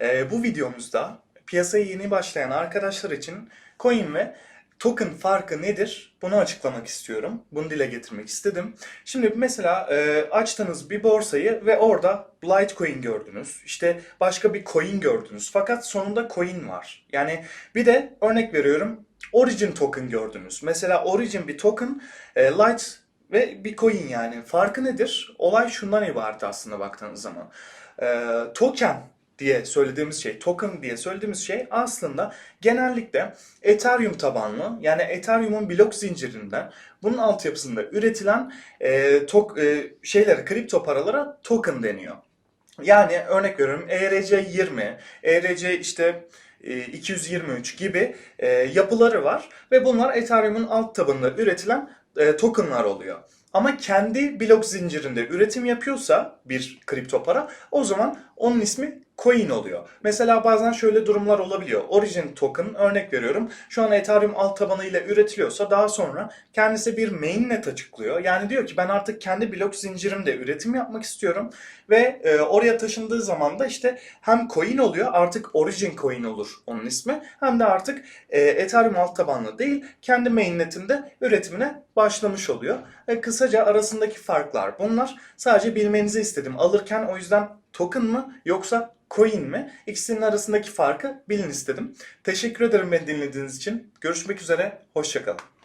Ee, bu videomuzda piyasaya yeni başlayan arkadaşlar için coin ve token farkı nedir? Bunu açıklamak istiyorum. Bunu dile getirmek istedim. Şimdi mesela e, açtınız bir borsayı ve orada Litecoin gördünüz. İşte başka bir coin gördünüz. Fakat sonunda coin var. Yani bir de örnek veriyorum Origin token gördünüz. Mesela Origin bir token, e, Lite ve bir coin yani. Farkı nedir? Olay şundan ibaret aslında baktığınız zaman. E, token diye söylediğimiz şey, token diye söylediğimiz şey aslında genellikle Ethereum tabanlı yani Ethereum'un blok zincirinden bunun altyapısında üretilen e, tok, e, şeylere, kripto paralara token deniyor. Yani örnek veriyorum E ERC20, ERC işte e, 223 gibi e, yapıları var ve bunlar Ethereum'un alt tabanında üretilen e, tokenlar oluyor. Ama kendi blok zincirinde üretim yapıyorsa bir kripto para o zaman onun ismi coin oluyor. Mesela bazen şöyle durumlar olabiliyor. Origin token örnek veriyorum. Şu an Ethereum alt tabanıyla üretiliyorsa daha sonra kendisi bir mainnet açıklıyor. Yani diyor ki ben artık kendi blok zincirimde üretim yapmak istiyorum ve e, oraya taşındığı zaman da işte hem coin oluyor artık Origin coin olur onun ismi hem de artık e, Ethereum alt tabanlı değil kendi mainnetinde üretimine başlamış oluyor. E, kısaca arasındaki farklar bunlar. Sadece bilmenizi istedim. Alırken o yüzden token mı yoksa coin mi? İkisinin arasındaki farkı bilin istedim. Teşekkür ederim beni dinlediğiniz için. Görüşmek üzere. Hoşçakalın.